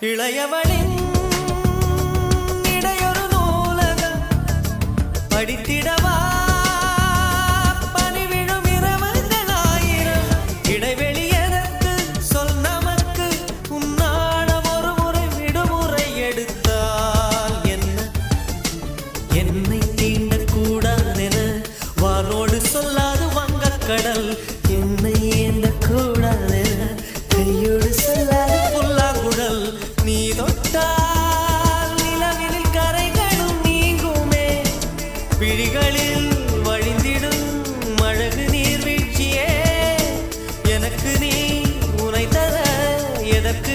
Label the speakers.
Speaker 1: இளையவளின் இடையொரு நூலகம் படித்திடவா? பனிவிழும் இரவுகளாயிரம் இடைவெளி எதற்கு? சொல் நமக்கு. உன்னாடம் ஒரு முறை விடுமுறை எடுத்தால் என்ன? என்னை தீண்டக்கூடாதென வானோடு சொல்லாது வங்கக்கடல். என்னை ஏந்தக்கூடாதென கையோடு சொல்லாது புல்லாங்குழல். நீ விழிகளில் வழிந்திடும் அழகு நீர்வீழ்ச்சியே எனக்கு நீ உனை தர எதற்கு